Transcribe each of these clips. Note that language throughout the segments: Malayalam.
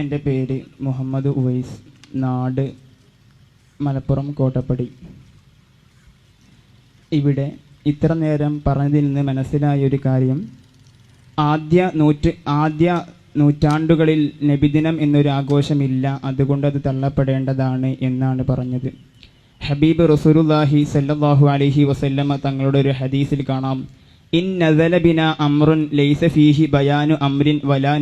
എന്റെ പേര് മുഹമ്മദ് ഉവൈസ് നാട് മലപ്പുറം കോട്ടപ്പടി. ഇവിടെ ഇത്ര നേരം പറഞ്ഞതിൽ നിന്ന് മനസ്സിലായ ഒരു കാര്യം ആദ്യ നൂറ്റ് ആദ്യ നൂറ്റാണ്ടുകളിൽ നബിദിനം എന്നൊരു ആഘോഷമില്ല അതുകൊണ്ട് അത് തള്ളപ്പെടേണ്ടതാണ് എന്നാണ് പറഞ്ഞത്. ഹബീബ് റസൂലുല്ലാഹി സല്ലാഹു അലഹി വസല്ലമ്മ തങ്ങളുടെ ഒരു ഹദീസിൽ കാണാം. ലൈസ ഫീഹി ബയാനു വലാ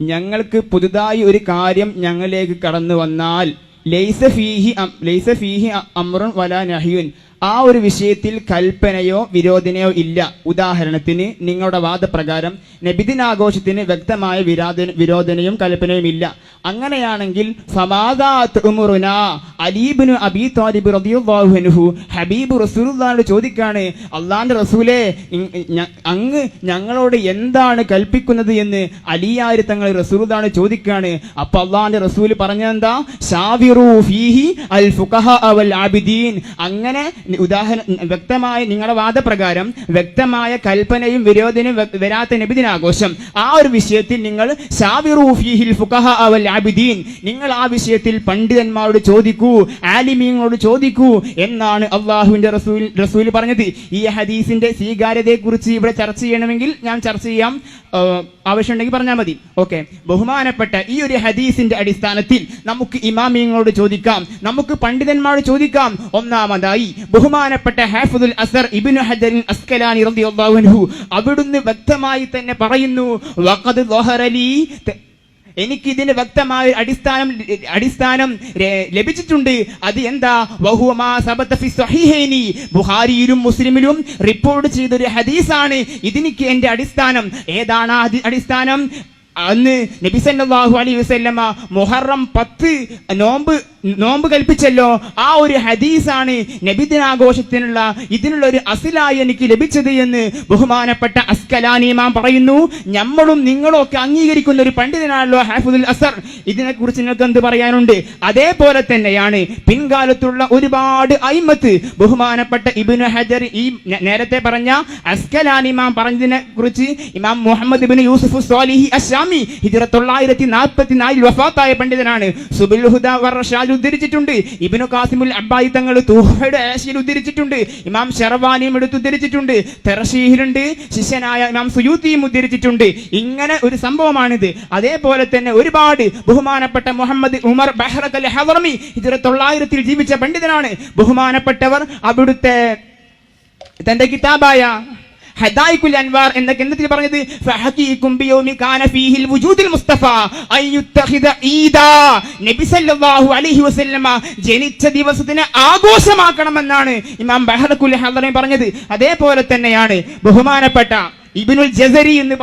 ഞങ്ങൾക്ക് പുതുതായി ഒരു കാര്യം ഞങ്ങളിലേക്ക് കടന്നു വന്നാൽ ലൈസ ഫീഹി ലൈസ ഫീഹി അമ്രുൻ വലാ നഹിയുൻ ആ ഒരു വിഷയത്തിൽ കൽപ്പനയോ വിരോധനയോ ഇല്ല. ഉദാഹരണത്തിന് നിങ്ങളുടെ വാദപ്രകാരം നബിദിനാഘോഷത്തിന് വ്യക്തമായ വിരാധന വിരോധനയും കൽപ്പനയും ഇല്ല. അങ്ങനെയാണെങ്കിൽ അലീബിനു അബി ഹബീബ് റസൂലുള്ളാഹിനോട് ചോദിക്കാണ് അള്ളാന്റെ റസൂലെ അങ്ങ് ഞങ്ങളോട് എന്താണ് കൽപ്പിക്കുന്നത് എന്ന്? അലിയാരി തങ്ങൾ റസൂലാണ് ചോദിക്കാണ്. അപ്പൊ അള്ളാന്റെ റസൂൽ പറഞ്ഞെന്താ ഫീഹി അൽ ഫുഖഹ അവൽ ആബിദീൻ. അങ്ങനെ ഉദാഹരണം വ്യക്തമായ നിങ്ങളുടെ വാദപ്രകാരം വ്യക്തമായ കൽപ്പനയും വിരോധനയും വ- വരാത്ത നബിദിനാഘോഷം. ആ ഒരു വിഷയത്തിൽ നിങ്ങൾ ആബിദീൻ നിങ്ങൾ ആ വിഷയത്തിൽ പണ്ഡിതന്മാരോട് ചോദിക്കൂ ആലിമീങ്ങളോട് ചോദിക്കൂ എന്നാണ് അള്ളാഹുവിന്റെ റസൂൽ റസൂൽ പറഞ്ഞത്. ഈ ഹദീസിന്റെ സ്വീകാര്യതയെക്കുറിച്ച് ഇവിടെ ചർച്ച ചെയ്യണമെങ്കിൽ ഞാൻ ചർച്ച ചെയ്യാം. ആവശ്യമുണ്ടെങ്കിൽ പറഞ്ഞാൽ മതി. ഓക്കെ. ബഹുമാനപ്പെട്ട ഈ ഒരു ഹദീസിന്റെ അടിസ്ഥാനത്തിൽ നമുക്ക് ഇമാമിയങ്ങളോട് ചോദിക്കാം. നമുക്ക് പണ്ഡിതന്മാരോട് ചോദിക്കാം. ഒന്നാമതായി ബഹുമാനപ്പെട്ട ഹാഫുദുൽ അസർ ഇബ്നു ഹജറിൻ അസ്കലാനി റളിയല്ലാഹു അവിടുന്ന് വ്യക്തമായി തന്നെ പറയുന്നു വഖദ് ളഹറലി ത- എനിക്ക് ഇതിന് വ്യക്തമായ അടിസ്ഥാനം അടിസ്ഥാനം ലഭിച്ചിട്ടുണ്ട്. അത് എന്താ? ബുഖാരിയിലും മുസ്ലിമിലും റിപ്പോർട്ട് ചെയ്തൊരു ഹദീസാണ്. ഇതിനിക്ക് എന്റെ അടിസ്ഥാനം. ഏതാണ് അടിസ്ഥാനം? അന്ന് നബി സല്ലല്ലാഹു അലൈഹി വസല്ലമ മുഹറം പത്ത് നോമ്പ് നോമ്പ് കൽപ്പിച്ചല്ലോ. ആ ഒരു ഹദീസാണ് നബിദിനാഘോഷത്തിനുള്ള ഇതിനുള്ള ഒരു അസിലായി എനിക്ക് ലഭിച്ചത് എന്ന് ബഹുമാനപ്പെട്ട അസ്കലാനി ഇമാം പറയുന്നു. നമ്മളും നിങ്ങളും ഒക്കെ അംഗീകരിക്കുന്ന ഒരു പണ്ഡിതനാണല്ലോ ഹാഫുദുൽ അസർ. ഇതിനെക്കുറിച്ച് നിങ്ങൾക്ക് എന്ത് പറയാനുണ്ട്? അതേപോലെ തന്നെയാണ് പിൻകാലത്തുള്ള ഒരുപാട് അയിമത്ത്. ബഹുമാനപ്പെട്ട ഇബ്നു ഹജർ ഈ നേരത്തെ പറഞ്ഞ അസ്കലാനി ഇമാം പറഞ്ഞതിനെ കുറിച്ച് ഇമാം മുഹമ്മദ് ഇബ്നു യൂസുഫ് സ്വാലിഹി അഷാമി ഹിജറ തൊള്ളായിരത്തി നാൽപ്പത്തി നാലിൽ വഫാത്തായ പണ്ഡിതനാണ്. സുബുൽ ഹുദ വർഷാൽ ഉദ്ധരിച്ചിട്ടുണ്ട്. ഇബിനു കാസിമുൽ അബ്ബായി തങ്ങൾ തൂഹയുടെ ആശയിൽ ഉദ്ധരിച്ചിട്ടുണ്ട്. ഇമാം ഷെറവാനിയും എടുത്ത് ഉദ്ധരിച്ചിട്ടുണ്ട്. തെറഷീഹിലുണ്ട് ശിഷ്യനായ ഇമാം സുയൂത്തിയും ഉദ്ധരിച്ചിട്ടുണ്ട്. ഇങ്ങനെ ഒരു സംഭവമാണിത്. അതേപോലെ തന്നെ ഒരുപാട് ബഹുമാനപ്പെട്ട മുഹമ്മദ് ഉമർ ബഹ്റത്ത് ഹവർമി ഹിജറ തൊള്ളായിരത്തിൽ ജീവിച്ച പണ്ഡിതനാണ്. ബഹുമാനപ്പെട്ടവർ അവിടുത്തെ തന്റെ കിതാബായ ഹദായിക്കുൽ അൻവാർ എന്ന ഗ്രന്ഥത്തിൽ പറഞ്ഞത്? ഫഹഖീകും ബിയൗമി കാന ഫീഹിൽ വുജൂദുൽ മുസ്തഫ. അൻ യുത്തഖിദ ഈദാ. നബി സല്ലല്ലാഹു അലൈഹി വസല്ലമ ജനിച്ച ദിവസത്തിനെ ആഘോഷമാക്കണമെന്നാണ് ഇമാം ബഹദക്കുൽ ഹദറി പറഞ്ഞത്. അതേപോലെ തന്നെയാണ് ബഹുമാനപ്പെട്ട ഇബ്നുൽ ജസരി എന്ന്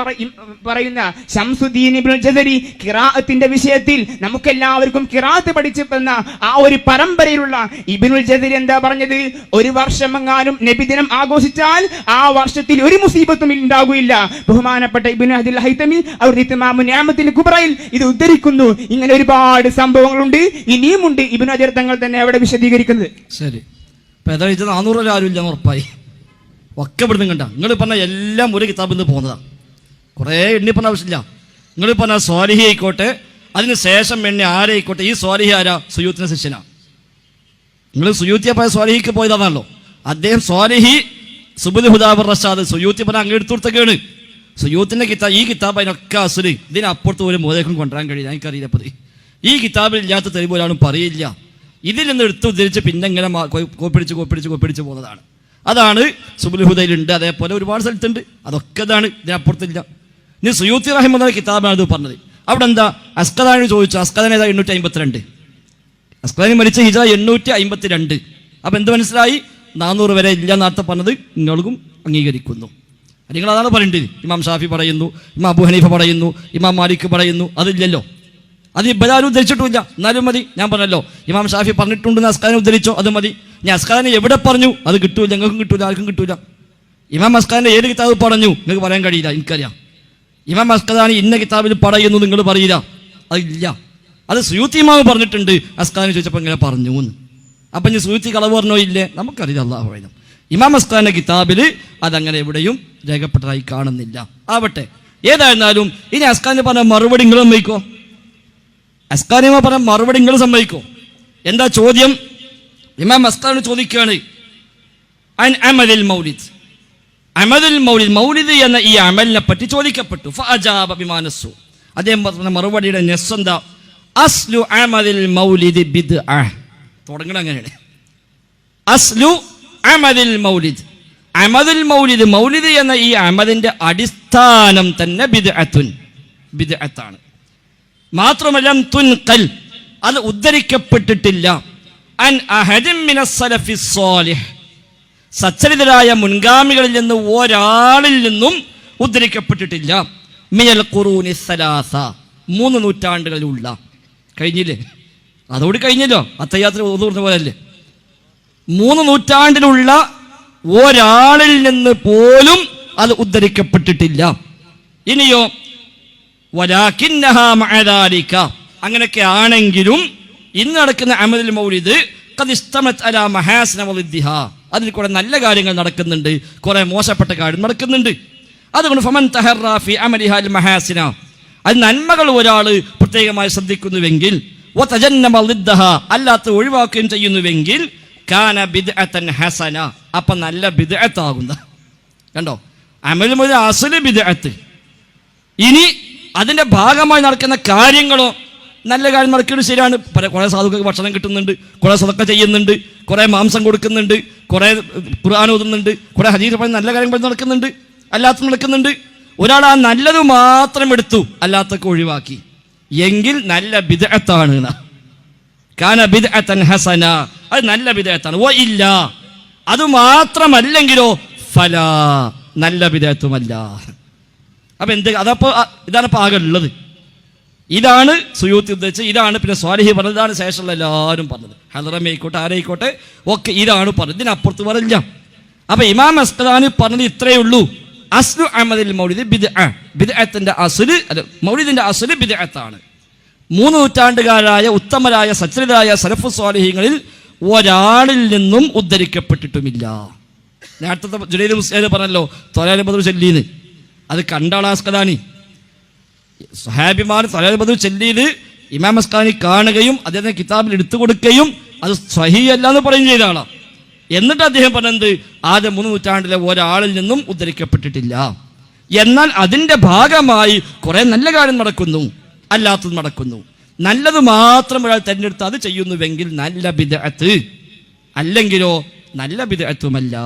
പറയുന്ന ഷംസുദ്ദീൻ ഇബിനുൽ ജസരി കിറാഅത്തിന്റെ വിഷയത്തിൽ നമുക്കെല്ലാവർക്കും കിറാത്ത് പഠിച്ചു തന്ന ആ ഒരു പരമ്പരയിലുള്ള ഇബിനുൽ ജസരി എന്താ പറഞ്ഞത്? ഒരു വർഷമെങ്ങാനും നബിദിനം ആഘോഷിച്ചാൽ ആ വർഷത്തിൽ ഒരു മുസീബത്തും ഉണ്ടാകില്ല ബഹുമാനപ്പെട്ട ഇബ്നു അബ്ദുൽ ഹൈതമി അവർ ഇത്തമാമു നിഅമത്തിൽ കുബ്രയിൽ ഇത് ഉദ്ധരിക്കുന്നു. ഇങ്ങനെ ഒരുപാട് സംഭവങ്ങളുണ്ട്. ഇനിയുമുണ്ട് ഇബ്നു അജർ തങ്ങൾ തന്നെ അവിടെ വിശദീകരിക്കുന്നത്. ശരി. ഇത് നാനൂറ് ആരും ഇല്ല ഉറപ്പായി. ഒക്കെ ഇവിടുന്ന് കണ്ട. നിങ്ങൾ പറഞ്ഞ എല്ലാം ഒരു കിതാബിൽ നിന്ന് പോകുന്നതാണ്. കുറേ എണ്ണി പറഞ്ഞ ആവശ്യമില്ല. നിങ്ങൾ പറഞ്ഞ സ്വാലിഹി ആയിക്കോട്ടെ അതിന് ശേഷം എണ്ണി ആരായിക്കോട്ടെ ഈ സ്വാലിഹി ആരാ? സുയൂത്തിന്റെ ശിഷ്യനാ. നിങ്ങൾ സുയൂത്തിയെ പോയ സ്വാലിഹിക്ക് പോയതാണല്ലോ. അദ്ദേഹം സ്വാലിഹി സുബുദ് ഹുദാബർ റഷാദ് സുയൂത്തി പറഞ്ഞ അങ്ങ് എടുത്തു കൊടുത്തൊക്കെയാണ്. സുയൂത്തിന്റെ കിതാബ് ഈ കിതാബ് അതിനൊക്കെ അസുര് ഇതിനപ്പുറത്ത് ഒരു മോദേക്കും കൊണ്ടുവരാൻ കഴിയില്ല. എനിക്കറിയില്ല പതി. ഈ കിതാബിൽ ഇല്ലാത്ത തെളിവ് ഒരാളും പറയില്ല. ഇതിൽ നിന്ന് എടുത്തു ഉദ്ധരിച്ച് പിന്നെ ഇങ്ങനെ കോപ്പിടിച്ച് കോപ്പിടിച്ച് കോപ്പിടിച്ച് പോകുന്നതാണ്. അതാണ് സുബുൽഹുദയിലുണ്ട് അതേപോലെ ഒരുപാട് സ്ഥലത്തുണ്ട്. അതൊക്കെ ഇതാണ് ഇതിനപ്പുറത്തില്ല ഇനി സുയൂത്തി റഹിം എന്ന കിതാബാണ് ഇത് പറഞ്ഞത്. അവിടെ എന്താ? അസ്കദാനി ചോദിച്ചു അസ്കദാൻ ഏതാ എണ്ണൂറ്റി അമ്പത്തിരണ്ട് അസ്കദാനി മരിച്ച ഹിജ എണ്ണൂറ്റി അമ്പത്തിരണ്ട് അപ്പൊ എന്ത് മനസ്സിലായി? നാനൂറ് വരെ ഇല്ല നേരത്തെ പറഞ്ഞത് നിങ്ങൾക്കും അംഗീകരിക്കുന്നു. നിങ്ങൾ അതാണ് പറയേണ്ടത്. ഇമാം ഷാഫി പറയുന്നു ഇമാം അബു ഹനീഫ പറയുന്നു ഇമാം മാലിക് പറയുന്നു അതില്ലല്ലോ. അത് ഇബ്ബലാരും ഉദ്ധരിച്ചിട്ടില്ല എന്നാലും മതി. ഞാൻ പറഞ്ഞല്ലോ. ഇമാം ഷാഫി പറഞ്ഞിട്ടുണ്ടെന്ന് അസ്കാനെ ഉദ്ധരിച്ചോ. അത് മതി. ഞാൻ അസ്കാനെ എവിടെ പറഞ്ഞു? അത് കിട്ടൂല. ഞങ്ങൾക്കും കിട്ടൂല. ആർക്കും കിട്ടൂല. ഇമാം അസ്കാനെ ഏത് കിതാബ് പറഞ്ഞു? നിങ്ങൾക്ക് പറയാൻ കഴിയില്ല. എനിക്കറിയാം. ഇമാം അസ്കദാനി ഇന്ന കിതാബിൽ പറയുന്നു നിങ്ങൾ പറയില്ല. അതില്ല അത് സുയൂത്തി ഇമാവ് പറഞ്ഞിട്ടുണ്ട്. അസ്കാനെ ചോദിച്ചപ്പോൾ ഇങ്ങനെ പറഞ്ഞു എന്ന്. അപ്പം ഇനി സുയൂത്തി കളവ് പറഞ്ഞോ ഇല്ലേ? നമുക്കറിയില്ല. അള്ളാഹു ആയുധം ഇമാം അസ്കാന്റെ കിതാബിൽ അതങ്ങനെ എവിടെയും രേഖപ്പെട്ടതായി കാണുന്നില്ല. ആവട്ടെ. ഏതായിരുന്നാലും ഇനി അസ്കാനെ പറഞ്ഞ മറുപടി നിങ്ങൾ സമ്മതിക്കോ അസ്കാനിമ പറഞ്ഞ മറുപടി നിങ്ങൾ സംഭവിക്കും എന്താ ചോദ്യം? ഇമാം അസ്കാനി ചോദിക്കുകയാണ് അൻ അമലിൽ മൗലിദ്? അമദുൽ മൗലിദ് മൗലിദ് എന്ന ഈ അമലിനെ പറ്റി ചോദിക്കപ്പെട്ടു. ഫഅജാബ ബിമാനസ്സു അദ്ദേഹം പറഞ്ഞ മറുപടിയുടെ നെസ് എന്താ? അസ്ലു അമദിൽ മൗലിദ് ബിദ് തുടങ്ങണം അങ്ങനെയാണ്. അസ്ലു അമദിൽ മൗലിദ്. അമദുൽ മൗലിദ് മൗലിദ് എന്ന ഈ അമദിന്റെ അടിസ്ഥാനം തന്നെ ബിദ്അത്തുൻ ബിദ്അത്താണ്. മാത്രമല്ല തുൻകൽ അത് ഉദ്ധരിക്കപ്പെട്ടിട്ടില്ല. അൻ സച്ചരിതരായ മുൻഗാമികളിൽ നിന്ന് ഒരാളിൽ നിന്നും ഉദ്ധരിക്കപ്പെട്ടിട്ടില്ല. മിയൽ ഖുറൂനി സലാസ മൂന്ന് നൂറ്റാണ്ടുകളിലുള്ള. കഴിഞ്ഞില്ലേ? അതോട് കഴിഞ്ഞല്ലോ അത്തയാത്ര ഒതുർന്ന പോലല്ലേ? മൂന്ന് നൂറ്റാണ്ടിലുള്ള ഒരാളിൽ നിന്ന് പോലും അത് ഉദ്ധരിക്കപ്പെട്ടിട്ടില്ല. ഇനിയോ അങ്ങനെയൊക്കെ ആണെങ്കിലും ഇന്ന് നടക്കുന്ന അമദുൽ മൗലിദ് അതിൽ കുറെ നല്ല കാര്യങ്ങൾ നടക്കുന്നുണ്ട് കുറെ മോശപ്പെട്ട കാര്യം നടക്കുന്നുണ്ട്. അതുകൊണ്ട് ഫമൻ മഹാസിന. അത് നന്മകൾ ഒരാൾ പ്രത്യേകമായി ശ്രദ്ധിക്കുന്നുവെങ്കിൽ അല്ലാത്ത ഒഴിവാക്കുകയും ചെയ്യുന്നുവെങ്കിൽ കാന ഹസന. അപ്പം നല്ല ബിദ്അത്താകുന്ന. കണ്ടോ? അമൽ മുതൽ അസൽ ബിദ്അത്ത്. ഇനി അതിന്റെ ഭാഗമായി നടക്കുന്ന കാര്യങ്ങളോ നല്ല കാര്യം നടക്കുന്നത് ശരിയാണ്. പല കുറെ സാധുക്കൾക്ക് ഭക്ഷണം കിട്ടുന്നുണ്ട് കുറേ സതക്ക ചെയ്യുന്നുണ്ട് കുറേ മാംസം കൊടുക്കുന്നുണ്ട് കുറേ ഖുർആൻ ഓതുന്നുണ്ട് കുറേ ഹജീർ പറഞ്ഞ് നല്ല കാര്യങ്ങൾ നടക്കുന്നുണ്ട് അല്ലാത്ത നടക്കുന്നുണ്ട്. ഒരാൾ ആ നല്ലത് മാത്രം എടുത്തു അല്ലാത്തൊക്കെ ഒഴിവാക്കി. എങ്കിൽ നല്ല ബിദഅത്താണ് കാന ബിദ്അത്തൻ ഹസന. അത് നല്ല ബിദഅത്താണ്. ഓ ഇല്ല. അത് മാത്രമല്ലെങ്കിലോ ഫല. നല്ല ബിദഅത്തുമല്ല. അപ്പൊ എന്ത് അതപ്പോ ഇതാണ് ഇപ്പൊ ആകെ ഉള്ളത്. ഇതാണ് സുയൂത്തി ഉദ്ദേശിച്ചത് ഇതാണ് പിന്നെ സ്വാലിഹി പറഞ്ഞത് ഇതാണ് ശേഷമുള്ള എല്ലാവരും പറഞ്ഞത്. ഹലറമയായിക്കോട്ടെ ആരായിക്കോട്ടെ ഒക്കെ ഇതാണ് പറഞ്ഞത്. ഇതിനപ്പുറത്ത് പറഞ്ഞില്ല അപ്പൊ ഇമാം അസ്കലാനി പറഞ്ഞത് ഇത്രയേ ഉള്ളൂ. അസ്ലു അഹമ്മദിൽ മൗലിദ് ബിദ് ബിദ്അത്തിന്റെ അസുൽ അല്ല മൗലിദിന്റെ അസുൽ ബിദ്അത്താണ്. മൂന്ന് നൂറ്റാണ്ടുകാരായ ഉത്തമരായ സച്ചരിതരായ സലഫു സ്വാലിഹ്യങ്ങളിൽ ഒരാളിൽ നിന്നും ഉദ്ധരിക്കപ്പെട്ടിട്ടുമില്ല. നേരത്തെ ജുനൈദ് മുസ്ലിം പറഞ്ഞല്ലോ തൊലാലി ബദർ ചൊല്ലീന്ന് അത് കണ്ടാളാസ്കദാനി സഹാബിമാർ തൊലാലി സലഹബദു ചൊല്ലിയത് ഇമാം അസ്കാനി കാണുകയും അദ്ദേഹത്തെ കിതാബിൽ എടുത്തു കൊടുക്കുകയും അത് സഹിയല്ല എന്ന് പറയും ചെയ്ത എന്നിട്ട് അദ്ദേഹം പറഞ്ഞത് ആദ്യ മൂന്ന് നൂറ്റാണ്ടിലെ ഒരാളിൽ നിന്നും ഉദ്ധരിക്കപ്പെട്ടിട്ടില്ല. എന്നാൽ അതിന്റെ ഭാഗമായി കുറേ നല്ല കാര്യം നടക്കുന്നു. അല്ലാത്തത് നടക്കുന്നു. നല്ലത് മാത്രം ഒരാൾ തിരഞ്ഞെടുത്ത് അത് ചെയ്യുന്നുവെങ്കിൽ നല്ല ബിദഅത്ത്. അല്ലെങ്കിലോ നല്ല ബിദഅത്തുമല്ല.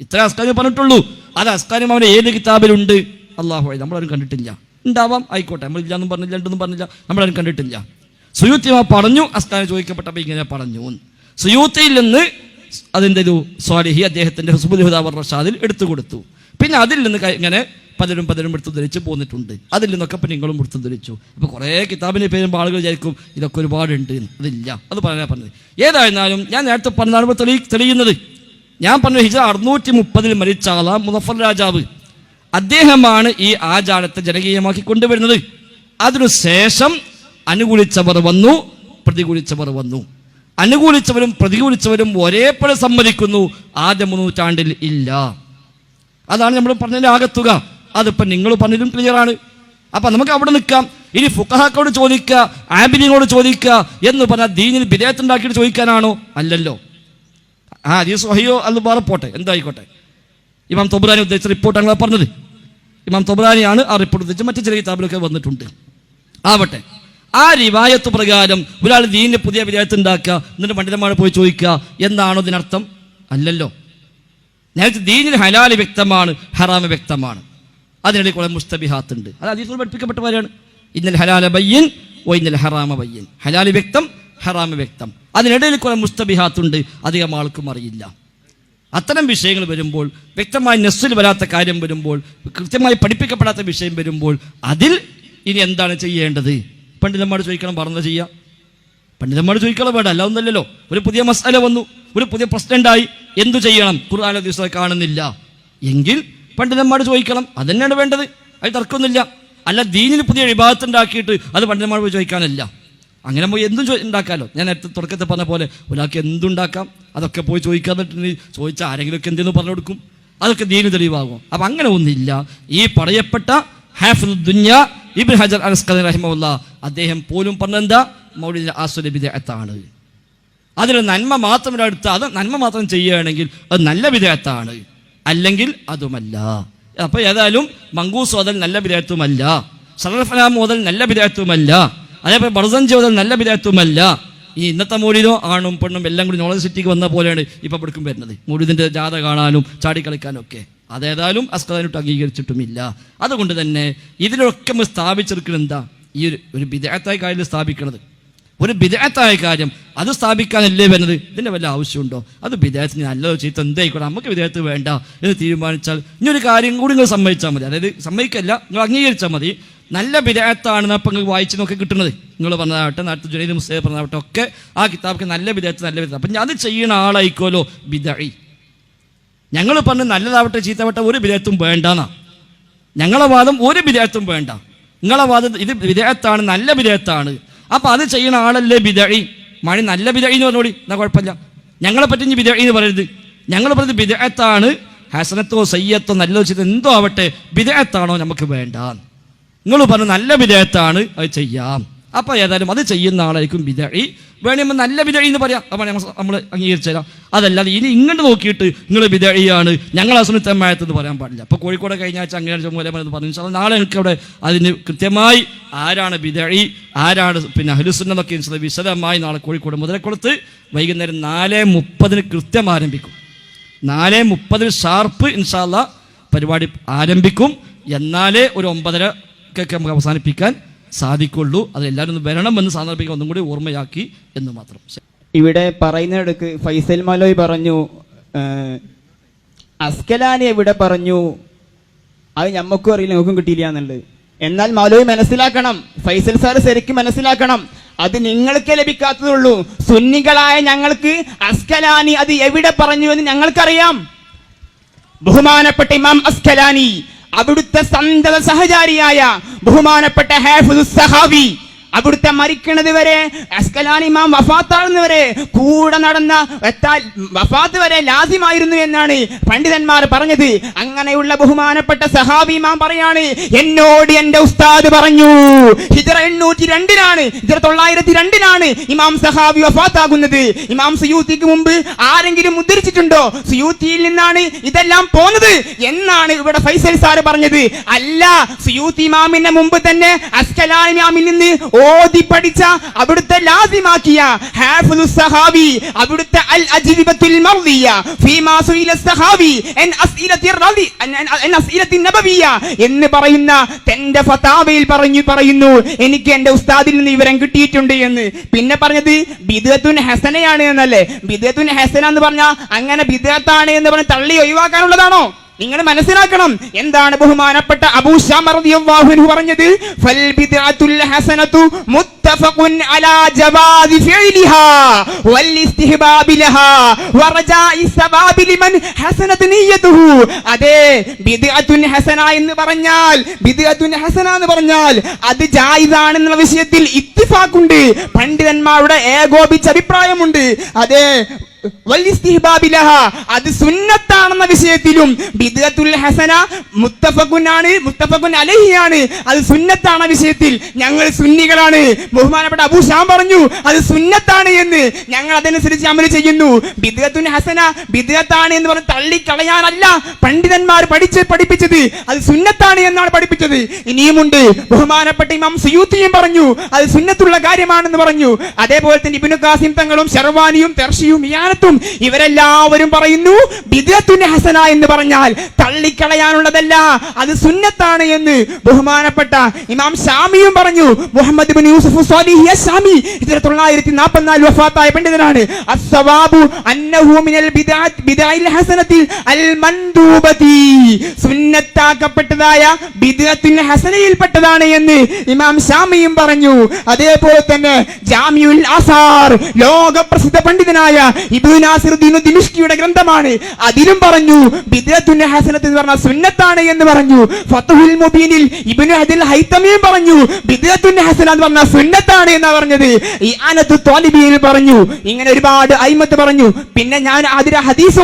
ഇത്ര അസ്കാരം പറഞ്ഞിട്ടുള്ളൂ. അത് അസ്കാരം അവനെ ഏത് കിതാബിലുണ്ട്? അള്ളാഹു നമ്മളാരും കണ്ടിട്ടില്ല. ഉണ്ടാവാം ആയിക്കോട്ടെ. നമ്മൾ ഇല്ലാന്നും പറഞ്ഞില്ല ഉണ്ടെന്നും പറഞ്ഞില്ല. നമ്മളാരും കണ്ടിട്ടില്ല. സുയൂത്തിമ പറഞ്ഞു അസ്കാരം ചോദിക്കപ്പെട്ടപ്പോൾ ഇങ്ങനെ പറഞ്ഞു. സുയൂത്തിയിൽ നിന്ന് അതിന്റെ ഒരു സ്വാലിഹി അദ്ദേഹത്തിന്റെ ഹുസ്ബുൽഹുദാവർ റഷാദിൽ എടുത്തു കൊടുത്തു. പിന്നെ അതിൽ നിന്ന് ഇങ്ങനെ പലരും പലരും എടുത്തു ധരിച്ച് പോന്നിട്ടുണ്ട്. അതിൽ നിന്നൊക്കെ ഇപ്പം നിങ്ങളും എടുത്തു ധരിച്ചു. അപ്പോൾ കുറേ കിതാബിന്റെ പേരും ആളുകൾ വിചാരിക്കും ഇതൊക്കെ ഒരുപാടുണ്ട്. അതില്ല. അത് പറയാൻ പറഞ്ഞത്. ഏതായിരുന്നാലും ഞാൻ നേരത്തെ ഇപ്പോൾ തെളി തെളിയുന്നത്. ഞാൻ പറഞ്ഞു ഹിജ അറുന്നൂറ്റി മുപ്പതിൽ മരിച്ച ആളാ മുസഫർ രാജാവ്. അദ്ദേഹമാണ് ഈ ആചാരത്തെ ജനകീയമാക്കി കൊണ്ടുവരുന്നത്. അതിനു ശേഷം അനുകൂലിച്ചവർ വന്നു പ്രതികൂലിച്ചവർ വന്നു. അനുകൂലിച്ചവരും പ്രതികൂലിച്ചവരും ഒരേപോലെ സമ്മതിക്കുന്നു. ആദ്യ മുന്നൂറ്റാണ്ടിൽ ഇല്ല. അതാണ് നമ്മൾ പറഞ്ഞതിന്റെ ആകത്തുക. അതിപ്പോ നിങ്ങൾ പറഞ്ഞതും ക്ലിയർ ആണ്. അപ്പൊ നമുക്ക് അവിടെ നിൽക്കാം. ഇനി ഫുക്കഹാക്കോട് ചോദിക്കുക ആബിനിയോട് ചോദിക്കുക എന്ന് പറഞ്ഞാൽ ദീനിൽ വിധേയത്തുണ്ടാക്കിയിട്ട് ചോദിക്കാനാണോ? അല്ലല്ലോ. ആ ഹദീസ് വഹിയോ അത് വേറെ പോട്ടെ. എന്തായിക്കോട്ടെ. ഇമാം തൊബ്രാനി ഉദ്ദേശിച്ച റിപ്പോർട്ട് ആണ് പറഞ്ഞത്. ഇമാം തൊബ്രാനിയാണ് ആ റിപ്പോർട്ട് ഉദ്ദേശിച്ച് മറ്റു ചില കിതാബിലൊക്കെ വന്നിട്ടുണ്ട്. ആവട്ടെ. ആ റിവായത്ത് പ്രകാരം ഒരാൾ ദീനിന് പുതിയ വിധേയത്ത് ഉണ്ടാക്കുക എന്നിട്ട് പണ്ഡിതന്മാരെ പോയി ചോദിക്കുക എന്താണോ ഇതിനർത്ഥം? അല്ലല്ലോ. നേരത്തെ ദീനിന് ഹലാൽ വ്യക്തമാണ് ഹറാമ് വ്യക്തമാണ്. അതിനിടയിൽ കുറെ മുസ്തബിഹാത്ത് ഉണ്ട് അത് അതീതോട് പഠിപ്പിക്കപ്പെട്ടവരാണ് ഇന്നൽ ഹലാല ബയ്യൻ ഓ ഇന്നൽ ഹറാമ ബയ്യൻ. ഹലാൽ വ്യക്തം ഹറാമ് വ്യക്തം. അതിനിടയിൽ കുറെ മുസ്തബിഹാത്തുണ്ട്. അധികം ആൾക്കും അറിയില്ല. അത്തരം വിഷയങ്ങൾ വരുമ്പോൾ വ്യക്തമായി നെസ്സിൽ വരാത്ത കാര്യം വരുമ്പോൾ കൃത്യമായി പഠിപ്പിക്കപ്പെടാത്ത വിഷയം വരുമ്പോൾ അതിൽ ഇനി എന്താണ് ചെയ്യേണ്ടത്? പണ്ഡിതന്മാർ ചോദിക്കണം പറഞ്ഞത് ചെയ്യാം. പണ്ഡിതന്മാർ ചോദിക്കണം വേണ്ട അല്ല ഒന്നല്ലല്ലോ ഒരു പുതിയ മസാല വന്നു ഒരു പുതിയ പ്രസിഡന്റായി എന്തു ചെയ്യണം? ഖുർആാന ദിവസം കാണുന്നില്ല. എങ്കിൽ പണ്ഡിതന്മാർ ചോദിക്കണം അതന്നെയാണ് വേണ്ടത്. അത് തർക്കമൊന്നുമില്ല. അല്ല ദീനിന് പുതിയ വിഭാഗത്തുണ്ടാക്കിയിട്ട് അത് പണ്ഡിതന്മാർ ചോദിക്കാനല്ല. അങ്ങനെ പോയി എന്തും ഉണ്ടാക്കാമല്ലോ ഞാൻ നേരത്തെ തുടക്കത്തിൽ പറഞ്ഞ പോലെ ഒരാൾക്ക് എന്തുണ്ടാക്കാം അതൊക്കെ പോയി ചോദിക്കാന്നിട്ട് ചോദിച്ചാൽ ആരെങ്കിലുമൊക്കെ എന്തെന്ന് പറഞ്ഞു കൊടുക്കും. അതൊക്കെ ദീന് തെളിവാകും. അപ്പം അങ്ങനെ ഒന്നില്ല ഈ പറയപ്പെട്ട ഹാഫിദ് ദുന്യ ഇബിൻ ഹജർ അനസ്കദ് റഹിമുല്ല അദ്ദേഹം പോലും പറഞ്ഞെന്താ? മൗലിദ് ആസുര എത്താണ് അതിൽ നന്മ മാത്രം എടുത്ത് അത് നന്മ മാത്രം ചെയ്യുകയാണെങ്കിൽ അത് നല്ല വിധേയത്താണ് അല്ലെങ്കിൽ അതുമല്ല. അപ്പോൾ ഏതായാലും മങ്കൂസ് മുതൽ നല്ല വിധേയത്വമല്ല സറഫലാം മുതൽ നല്ല വിധേയത്വമല്ല അതേപോലെ ബർസഞ്ചി മുതൽ നല്ല വിധേയത്വമല്ല ഈ ഇന്നത്തെ മൂടിനോ ആണും പെണ്ണും എല്ലാം കൂടി നോളജ് സിറ്റിക്ക് വന്ന പോലെയാണ് ഇപ്പം ഇവിടേക്കും വരുന്നത്. മൂഴിതിന്റെ ജാഥ കാണാനും ചാടിക്കളിക്കാനും ഒക്കെ. അതേതായാലും അസ്കദാനിട്ട് അംഗീകരിച്ചിട്ടുമില്ല. അതുകൊണ്ട് തന്നെ ഇതിലൊക്കെ നമ്മൾ സ്ഥാപിച്ചെടുക്കുന്നത് എന്താ? ഈ ഒരു ഒരു വിദേഹത്തായ കാര്യം സ്ഥാപിക്കുന്നത് ഒരു വിദേഹത്തായ കാര്യം അത് സ്ഥാപിക്കാനല്ലേ വരുന്നത്? ഇതിന്റെ വല്ല ആവശ്യമുണ്ടോ? അത് വിദേഹത്തിന് നല്ലതോ ചീത്ത എന്തായിക്കോട്ടെ നമുക്ക് വിദേഹത്ത് വേണ്ട എന്ന് തീരുമാനിച്ചാൽ ഇനി ഒരു കാര്യം കൂടി നിങ്ങൾ സമ്മതിച്ചാൽ മതി. അതായത് സമ്മതിക്കല്ല നിങ്ങൾ അംഗീകരിച്ചാൽ മതി. നല്ല വിദേഹത്താണ് അപ്പം നിങ്ങൾക്ക് വായിച്ച് നോക്കി കിട്ടുന്നത്. നിങ്ങൾ പറഞ്ഞതാവട്ടെ നാട്ടിൽ ജുനൈദ് മുസ്തേ പറഞ്ഞതാവട്ടെ ഒക്കെ ആ കിതാബിക്ക് നല്ല വിദേഹത്ത് നല്ല വിദേഹത്ത് അപ്പം അത് ചെയ്യുന്ന ആളായിക്കോലോ? ബിദഴി ഞങ്ങൾ പറഞ്ഞ് നല്ലതാവട്ടെ ചീത്തവട്ടെ ഒരു വിദേഹത്തും വേണ്ടെന്നാ. ഞങ്ങളെ വാദം ഒരു വിദേഹത്തും വേണ്ട. നിങ്ങളെ വാദം ഇത് വിദേഹത്താണ് നല്ല വിദേഹത്താണ് അപ്പം അത് ചെയ്യുന്ന ആളല്ലേ ബിദഴി മഴ നല്ല ബിദഴി എന്ന് പറഞ്ഞോടി. എന്നാ കുഴപ്പമില്ല. ഞങ്ങളെ പറ്റി ഇനി ബിദഴി എന്ന് പറയരുത്. ഞങ്ങൾ പറഞ്ഞത് ബിദഴത്താണ് ഹസനത്തോ സയ്യത്തോ നല്ലതോ ചെയ്ത് എന്തോ ആവട്ടെ ബിദഅത്താണോ നമുക്ക് വേണ്ട നിങ്ങൾ പറഞ്ഞ നല്ല വിധേയത്താണ് അത് ചെയ്യാം. അപ്പോൾ ഏതായാലും അത് ചെയ്യുന്ന ആളായിരിക്കും ബിദഴി വേണമെങ്കിൽ നല്ല ബിദഴി എന്ന് പറയാം. അപ്പോൾ ഞങ്ങൾ നമ്മൾ അംഗീകരിച്ചു തരാം. അതല്ലാതെ ഇനി ഇങ്ങോട്ട് നോക്കിയിട്ട് നിങ്ങൾ ബിദഴിയാണ് ഞങ്ങൾ എന്ന് പറയാൻ പാടില്ല. അപ്പോൾ കോഴിക്കോട് കഴിഞ്ഞ ആഴ്ച അങ്ങനെ ചുമല പറഞ്ഞു. അല്ലാ നാളെ എനിക്ക് അവിടെ അതിന് കൃത്യമായി ആരാണ് ബിദഴി ആരാണ് പിന്നെ അഹലുസുന്നതൊക്കെ ഇൻഷാ വിശദമായി നാളെ കോഴിക്കോട് മുതലക്കൊടുത്ത് വൈകുന്നേരം നാല് മുപ്പതിന് കൃത്യം ആരംഭിക്കും. നാല് മുപ്പതിന് ഷാർപ്പ് ഇൻഷാല്ല പരിപാടി ആരംഭിക്കും. എന്നാലേ ഒരു ഒമ്പതരക്കൊക്കെ നമുക്ക് അവസാനിപ്പിക്കാൻ സാധിക്കുള്ളൂ. അതെല്ലാവരും ഒന്ന് വരണമെന്ന് സാന്ദർഭികം ഒന്നും കൂടി ഓർമ്മയാക്കി എന്ന് മാത്രം. ഇവിടെ പറയുന്നിടക്ക് ഫൈസൽ മാലോയ് പറഞ്ഞു അസ്കലാനി എവിടെ പറഞ്ഞു? അത് ഞമ്മക്കും അറിയില്ല നമുക്കും കിട്ടിയില്ല എന്നുള്ളത്. എന്നാൽ മാലോയ് മനസ്സിലാക്കണം. ഫൈസൽ സാർ ശരിക്കും മനസ്സിലാക്കണം. അത് നിങ്ങൾക്ക് ലഭിക്കാത്തതുള്ളൂ സുന്നികളായ ഞങ്ങൾക്ക് അസ്കലാനി അത് എവിടെ പറഞ്ഞു എന്ന് ഞങ്ങൾക്കറിയാം. ബഹുമാനപ്പെട്ട ഇമാം അസ്കലാനി അവിടുത്തെ സന്തത സഹചാരിയായ ബഹുമാനപ്പെട്ട ഹാഫിദു സഹാബി അവിടുത്തെ മരിക്കണത് വരെ അസ്കലാനിമാം വഫാത്താകുന്നത് വരെ കൂടെ നടന്ന വഫാത്ത് വരെ ലാസിമായിരുന്നു എന്നാണ് പണ്ഡിതന്മാർ പറഞ്ഞത്. അങ്ങനെയുള്ള ബഹുമാനപ്പെട്ട സഹാബി ഇമാം പറയാണ് എന്നോട് എന്റെ ഉസ്താദ് പറഞ്ഞു ഹിജറ എണ്ണൂറ്റി രണ്ടിനാണ് ഹിജറ തൊള്ളായിരത്തി രണ്ടിനാണ് ഇമാം സഹാബി വഫാത്താകുന്നത്. ഇമാം സുയൂത്തിക്ക് മുമ്പ് ആരെങ്കിലും ഉദ്ധരിച്ചിട്ടുണ്ടോ? സുയൂത്തിയിൽ നിന്നാണ് ഇതെല്ലാം പോന്നത്. എന്നാണ് ഇവിടെ ഫൈസൽ സാർ പറഞ്ഞത്. അല്ല സുയൂത്തി ഇമാമിന്റെ മുമ്പ് തന്നെ അസ്കലാൻ ഇമാമിൽ നിന്ന് ഓതി പഠിച്ച അവിടുത്തെ ലാസിമാക്കിയ ഹാഫുൽ സഹാബി അവിടുത്തെ അൽ അജിബത്തുൽ മർദിയ ഫീമാ സുഇല സഹാബി അൻ അസ്ഇലത്തി റദി അൻ അസ്ഇലത്തി നബവിയ എന്ന് പറയുന്ന തന്റെ ഫതാവയിൽ പറഞ്ഞു പറയുന്നു എനിക്ക് എന്റെ ഉസ്താദിൽ നിന്ന് വിവരം കിട്ടിയിട്ടുണ്ട് എന്ന്. പിന്നെ പറഞ്ഞത് ബിദത്തുൻ ഹസനയാണ് എന്നല്ലേ? ബിദത്തുൻ ഹസന എന്ന് പറഞ്ഞാൽ അങ്ങനെ ബിദത്താണ് എന്ന് പറഞ്ഞ് തള്ളി ഒഴിവാക്കാനുള്ളതാണോ? നിങ്ങൾ മനസ്സിലാക്കണം എന്താണ് ബഹുമാനപ്പെട്ട അബൂ ശാമ റളിയല്ലാഹു അൻഹു പറഞ്ഞത്? അലാ على جواز فعلها والاستحباب لها ورجاء الثواب لمن حسنت نيته അതെ ബിദ്അത്തുൻ ഹസന എന്ന് പറഞ്ഞാൽ ബിദ്അത്തുൻ ഹസന എന്ന് പറഞ്ഞാൽ അത് ജായിസാണെന്നുള്ള വിഷയത്തിൽ ഇത്തിഫാക്കുണ്ട്. പണ്ഡിതന്മാരുടെ ഏകോപിച്ച അഭിപ്രായമുണ്ട് അതെ. അത് സുന്നത്താണെന്ന വിഷയത്തിലും ബിദ്അത്തുൽ ഹസന മുത്തഫഖുനാണ് മുത്തഫഖുൻ അലഹിയാണ്. അത് സുന്നത്താണ് വിഷയത്തിൽ ഞങ്ങൾ സുന്നികളാണ്. ബഹുമാനപ്പെട്ട അബൂ ഷാം പറഞ്ഞു അത് സുന്നത്താണ് എന്ന്. ഞങ്ങൾ അതനുസരിച്ച് അമൽ ചെയ്യുന്നു. ബിദ്ഗത്തുൻ ഹസന ബിദ്അത്താണ് എന്ന് പറഞ്ഞ് തള്ളിക്കളയാനല്ല പണ്ഡിതന്മാർ പഠിച്ച് പഠിപ്പിച്ചത്. അത് സുന്നത്താണ് എന്നാണ് പഠിപ്പിച്ചത്. ഇനിയുമുണ്ട്. ബഹുമാനപ്പെട്ട ഇമാം സുയൂത്തിയും പറഞ്ഞു അത് സുന്നത്തുള്ള കാര്യമാണെന്ന് പറഞ്ഞു. അതേപോലെ തന്നെ ഇബ്നു കാസിം തങ്ങളും ഷെർവാനിയും തെർഷിയും ഇയാനത്തും ഇവരെല്ലാവരും പറയുന്നു ബിദ്അത്തുൻ ഹസന എന്ന് പറഞ്ഞാൽ തള്ളിക്കളയാനുള്ളതല്ല അത് സുന്നത്താണ് എന്ന്. ബഹുമാനപ്പെട്ട ഇമാം ഷാമിയും പറഞ്ഞു മുഹമ്മദ് ബിൻ യൂസുഫ് സ്വാലിഹി വഫാത്തായ പണ്ഡിതനാണ്. അസ്സവാബു അന്നഹു മിനൽ ബിദായിൽ അൽ ബിദ്അത്തുൽ ഹസനയിൽപ്പെട്ടതാണ് എന്ന് ഇമാം ഷാമിയും പറഞ്ഞു. അതേപോലെ തന്നെ ജാമിയുൽ ആസാർ ലോക പ്രസിദ്ധ പണ്ഡിതനായ ദിമിഷ്കിയുടെ ഗ്രന്ഥമാണ്. അതിലും പറഞ്ഞു ബിദ്അത്തുൻ ഹസനത്ത് എന്ന് സുന്നത്താണ് എന്ന് പറഞ്ഞു. ഫത്തുഹുൽ മുബീനിൽ ഇബ്നു അദിൽ ഹൈതമിയും പറഞ്ഞു ബിദ്അത്തുൻ ഹസന എന്ന് പറഞ്ഞ സുന്നത്താണ് എന്നാ പറഞ്ഞത്? ഈ അനത്തു തോലിബിയിൽ പറഞ്ഞു ഇങ്ങനെ ഒരുപാട് അയിമത്ത് പറഞ്ഞു. പിന്നെ ഞാൻ അതിര ഹദീസ്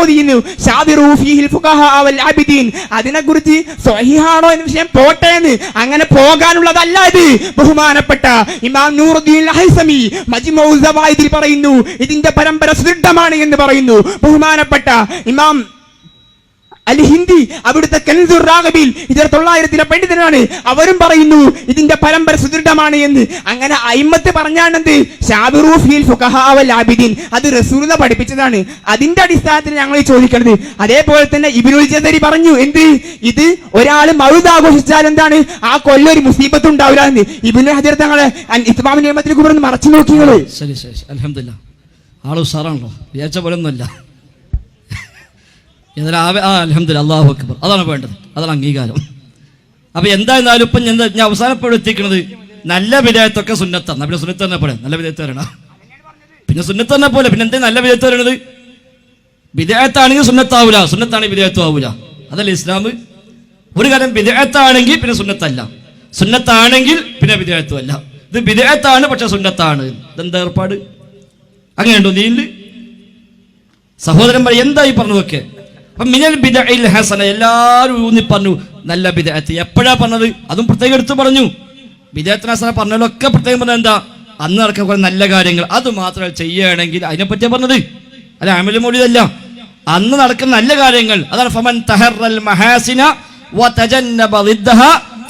വൽ അതിനെ അതിനെക്കുറിച്ച് സ്വഹീഹാണോ എന്ന വിഷയം പോട്ടെ എന്ന്. അങ്ങനെ പോകാനുള്ളതല്ല ഇത്. ബഹുമാനപ്പെട്ട ഇമാം നൂറുദ്ദീൻ ഹൈസമി സവായിദിൽ പറയുന്നു ഇതിന്റെ പരമ്പര സുദൃഢമാണ് എന്ന് പറയുന്നു. ബഹുമാനപ്പെട്ട ഇമാം അൽ ഹിന്ദി അവിടുത്തെ കെൻസുർ റാഗബിൽ ഇതൊരു തൊള്ളായിരത്തിലെ പണ്ഡിതനാണ്. അവരും പറയുന്നു ഇതിന്റെ പരമ്പര സുദൃഢമാണ് എന്ന്. അങ്ങനെ അയിമത്ത് പറഞ്ഞാണെന്ത്? ഫുഖഹാവൽ അത് റസൂല പഠിപ്പിച്ചതാണ്. അതിന്റെ അടിസ്ഥാനത്തിൽ ഞങ്ങൾ ചോദിക്കണത്. അതേപോലെ തന്നെ ഇബിനുൽ ജസരി പറഞ്ഞു എന്ത്? ഇത് ഒരാൾ മഴുത് ആഘോഷിച്ചാൽ എന്താണ്? ആ കൊല്ലം ഒരു മുസീബത്ത് ഉണ്ടാവില്ല എന്ന്. ഹജർ തങ്ങളെ ഇസ്മാമി നിയമത്തിൽ കുറിച്ച് മറച്ചു നോക്കിയത് ശരി സാറാണല്ലോ വിചാരിച്ച പോലെ ഒന്നുമല്ല. എന്നാലും ആ അലഹമില്ല അള്ളാഹു അക്ബർ. അതാണ് വേണ്ടത്. അതാണ് അംഗീകാരം. അപ്പൊ എന്തായിരുന്നാലും ഇപ്പം ഞാൻ ഞാൻ അവസാനപ്പെടുത്തിക്കുന്നത് നല്ല വിധേയത്തൊക്കെ സുന്നത്താണ്. പിന്നെ സുന്നത്ത് തന്നെ പോലെ നല്ല വിധേയത്ത് വരണം പിന്നെ സുന്നത്ത് തന്നെ പോലെ. പിന്നെ എന്തേ നല്ല വിധേയത്ത് വരണത് വിധേയത്താണെങ്കിൽ സുന്നത്താവൂല. സുന്നത്താണെങ്കിൽ വിധേയത്വം അതല്ല ഇസ്ലാം? ഒരു കാര്യം വിധേയത്താണെങ്കിൽ പിന്നെ സുന്നത്തല്ല. സുന്നത്താണെങ്കിൽ പിന്നെ വിധേയത്വം അല്ല ഇത് വിധേയത്താണ് പക്ഷെ സുന്നത്താണ്. ഇതെന്താ ഏർപ്പാട്? അങ്ങനെയുണ്ടോ നീൽ സഹോദരന്മാർ എന്തായി പറഞ്ഞതൊക്കെ? അപ്പൊ മിനൽ ഹസന എല്ലാവരും ഊന്നി പറഞ്ഞു നല്ല ബിദഅത്ത്. എപ്പോഴാ പറഞ്ഞത്? അതും പ്രത്യേകം എടുത്തു പറഞ്ഞു. ബിദഅത്തിന് ഹസന പറഞ്ഞതിലൊക്കെ പ്രത്യേകം പറഞ്ഞത് എന്താ? അന്ന് നടക്കുന്ന കുറെ നല്ല കാര്യങ്ങൾ. അത് മാത്രം ചെയ്യുകയാണെങ്കിൽ അതിനെ പറ്റിയാ പറഞ്ഞത്. അല്ല അമല മൊഴിയല്ല അന്ന് നടക്കുന്ന നല്ല കാര്യങ്ങൾ. അതാണ് ഫമൻ തഹറൽ മഹാസിന വതജന്നബ ലിദ്ദഹ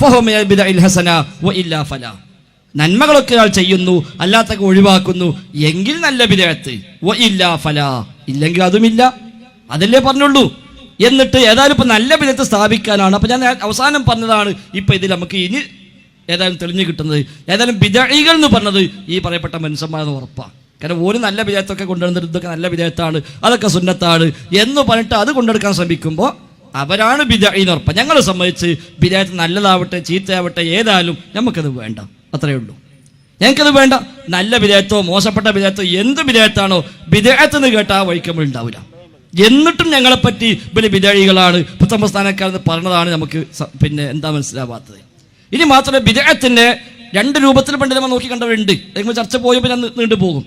ഫഹുവ മിനൽ ബിദഇൽ ഹസന വഇല്ലാ ഫലാ. നന്മകളൊക്കെ ആൾ ചെയ്യുന്നു അല്ലാത്തൊക്കെ ഒഴിവാക്കുന്നു. എങ്കിൽ നല്ല ബിദഅത്ത്. വ ഇല്ലാ ഫല. ഇല്ലെങ്കിൽ അതുമില്ല. അതല്ലേ പറഞ്ഞുള്ളൂ. എന്നിട്ട് ഏതായാലും ഇപ്പം നല്ല വിധത്ത് സ്ഥാപിക്കാനാണ്. അപ്പം ഞാൻ അവസാനം പറഞ്ഞതാണ് ഇപ്പം ഇതിൽ നമുക്ക് ഇനി ഏതായാലും തെളിഞ്ഞു കിട്ടുന്നത്. ഏതായാലും വിധേയികൾ എന്ന് പറഞ്ഞത് ഈ പറയപ്പെട്ട മനുഷ്യന്മാരെന്ന് ഉറപ്പാണ്. കാരണം ഒരു നല്ല വിജയത്തൊക്കെ കൊണ്ടുവരുന്നത് ഇതൊക്കെ നല്ല വിജയത്താണ് അതൊക്കെ സുന്നത്താണ് എന്ന് പറഞ്ഞിട്ട് അത് കൊണ്ടെടുക്കാൻ ശ്രമിക്കുമ്പോൾ അവരാണ് ബിദായി ഉറപ്പ് ഞങ്ങളെ സംബന്ധിച്ച് ബിദായത്ത് നല്ലതാവട്ടെ ചീത്തയാവട്ടെ ഏതായാലും നമുക്കത് വേണ്ട. അത്രയേ ഉള്ളൂ. ഞങ്ങൾക്കത് വേണ്ട. നല്ല വിജയത്തോ മോശപ്പെട്ട വിജയത്തോ എന്ത് വിജയത്താണോ വിജയത്തെന്ന് കേട്ടാൽ വഴിക്കുമ്പോൾ ഉണ്ടാവില്ല. എന്നിട്ടും ഞങ്ങളെപ്പറ്റി പിന്നെ വിധേയികളാണ് പ്രഥമ പറഞ്ഞതാണ് നമുക്ക് പിന്നെ എന്താ മനസ്സിലാവാത്തത്. ഇനി മാത്രമേ വിദേഹത്തിന്റെ രണ്ട് രൂപത്തിൽ പണ്ട് നമ്മൾ നോക്കി കണ്ടവരുണ്ട്. നിങ്ങൾ ചർച്ച പോയപ്പോൾ ഞാൻ നീണ്ടു പോകും.